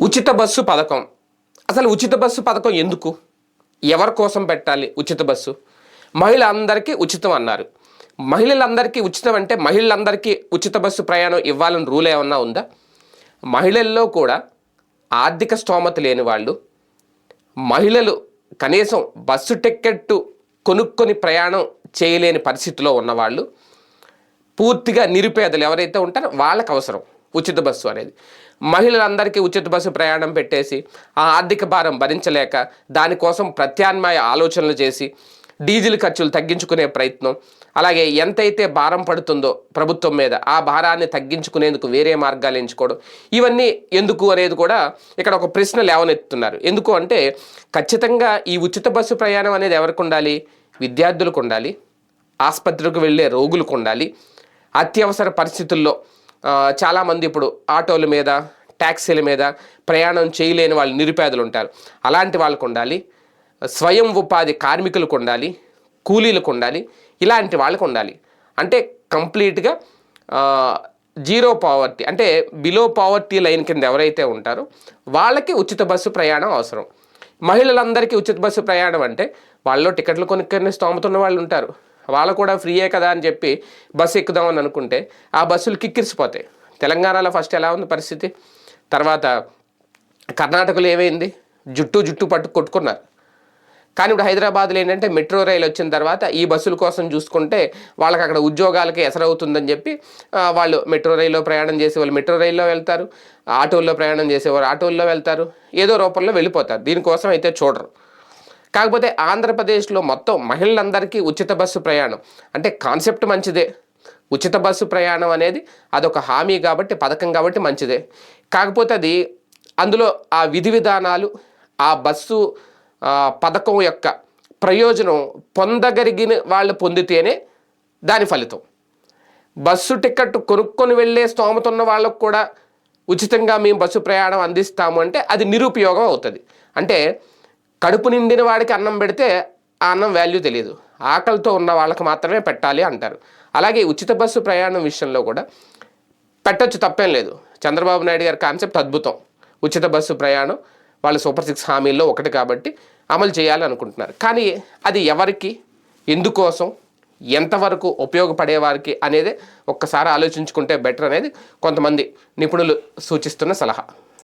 ఉచిత బస్సు పథకం. అసలు ఉచిత బస్సు పథకం ఎందుకు? ఎవరి కోసం పెట్టాలి ఉచిత బస్సు? మహిళలందరికీ ఉచితం అన్నారు. మహిళలందరికీ ఉచితం అంటే మహిళలందరికీ ఉచిత బస్సు ప్రయాణం ఇవ్వాలని రూల్ ఏమన్నా ఉందా? మహిళల్లో కూడా ఆర్థిక స్తోమత లేని వాళ్ళు మహిళలు కనీసం బస్సు టికెట్టు కొనుక్కొని ప్రయాణం చేయలేని పరిస్థితిలో ఉన్నవాళ్ళు పూర్తిగా నిరుపేదలు ఎవరైతే ఉంటారో వాళ్ళకి అవసరం. ఉచిత బస్సు అనేది. మహిళలందరికీ ఉచిత బస్సు ప్రయాణం పెట్టేసి ఆ ఆర్థిక భారం భరించలేక దానికోసం ప్రత్యామ్నాయ ఆలోచనలు చేసి డీజిల్ ఖర్చులు తగ్గించుకునే ప్రయత్నం అలాగే ఎంతైతే భారం పడుతుందో ప్రభుత్వం మీద ఆ భారాన్ని తగ్గించుకునేందుకు వేరే మార్గాలు ఎంచుకోవడం ఇవన్నీ ఎందుకు అనేది కూడా ఇక్కడ ఒక ప్రశ్న లేవనెత్తుతున్నారు. ఎందుకు అంటే ఖచ్చితంగా ఈ ఉచిత బస్సు ప్రయాణం అనేది ఎవరికి ఉండాలి? విద్యార్థులకు ఉండాలి ఆసుపత్రికి వెళ్ళే రోగులకు ఉండాలి. అత్యవసర పరిస్థితుల్లో చాలామంది ఇప్పుడు ఆటోల మీద ట్యాక్సీల మీద ప్రయాణం చేయలేని వాళ్ళు నిరుపేదలు ఉంటారు. అలాంటి వాళ్ళకు ఉండాలి. స్వయం ఉపాధి కార్మికులకు ఉండాలి. కూలీలకు ఉండాలి. ఇలాంటి వాళ్ళకు ఉండాలి. అంటే కంప్లీట్గా జీరో పావర్టీ అంటే బిలో పావర్టీ లైన్ కింద ఎవరైతే ఉంటారో వాళ్ళకి ఉచిత బస్సు ప్రయాణం అవసరం. మహిళలందరికీ ఉచిత బస్సు ప్రయాణం అంటే వాళ్ళు టికెట్లు కొనుక్కొని స్తోమతున్న వాళ్ళు ఉంటారు. వాళ్ళు కూడా ఫ్రీయే కదా అని చెప్పి బస్సు ఎక్కుదామని అనుకుంటే ఆ బస్సులు కిక్కిరిసిపోతాయి. తెలంగాణలో ఫస్ట్ ఎలా ఉంది పరిస్థితి? తర్వాత కర్ణాటకలో ఏమైంది? జుట్టు జుట్టు పట్టు కొట్టుకున్నారు. కానీ ఇప్పుడు హైదరాబాద్లో ఏంటంటే మెట్రో రైలు వచ్చిన తర్వాత ఈ బస్సుల కోసం చూసుకుంటే వాళ్ళకి అక్కడ ఉద్యోగాలకి ఎసరవుతుందని చెప్పి వాళ్ళు మెట్రో రైల్లో ప్రయాణం చేసే వాళ్ళు మెట్రో రైల్లో వెళ్తారు ఆటోల్లో ప్రయాణం చేసేవారు ఆటోల్లో వెళ్తారు ఏదో రూపంలో వెళ్ళిపోతారు. దీనికోసం అయితే చూడరు. కాకపోతే ఆంధ్రప్రదేశ్లో మొత్తం మహిళలందరికీ ఉచిత బస్సు ప్రయాణం. అంటే కాన్సెప్ట్ మంచిదే. ఉచిత బస్సు ప్రయాణం అనేది అదొక హామీ కాబట్టి పథకం కాబట్టి మంచిదే. కాకపోతే అది అందులో ఆ విధి విధానాలు ఆ బస్సు పథకం యొక్క ప్రయోజనం పొందగలిగిన వాళ్ళు పొందితేనే దాని ఫలితం. బస్సు టికెట్ కొనుక్కొని వెళ్ళే స్తోమత ఉన్న వాళ్ళకు కూడా ఉచితంగా మేము బస్సు ప్రయాణం అందిస్తాము అంటే అది నిరుపయోగం అవుతుంది. అంటే కడుపు నిండిన వాడికి అన్నం పెడితే ఆ అన్నం వాల్యూ తెలియదు ఆకలితో ఉన్న వాళ్ళకి మాత్రమే పెట్టాలి అంటారు. అలాగే ఉచిత బస్సు ప్రయాణం విషయంలో కూడా పెట్టచ్చు తప్పేం లేదు. చంద్రబాబు నాయుడు గారి కాన్సెప్ట్ అద్భుతం. ఉచిత బస్సు ప్రయాణం వాళ్ళ సూపర్ సిక్స్ హామీల్లో ఒకటి కాబట్టి అమలు చేయాలి అనుకుంటున్నారు. కానీ అది ఎవరికి ఎందుకోసం ఎంతవరకు ఉపయోగపడే వారికి అనేది ఒక్కసారి ఆలోచించుకుంటే బెటర్ అనేది కొంతమంది నిపుణులు సూచిస్తున్న సలహా.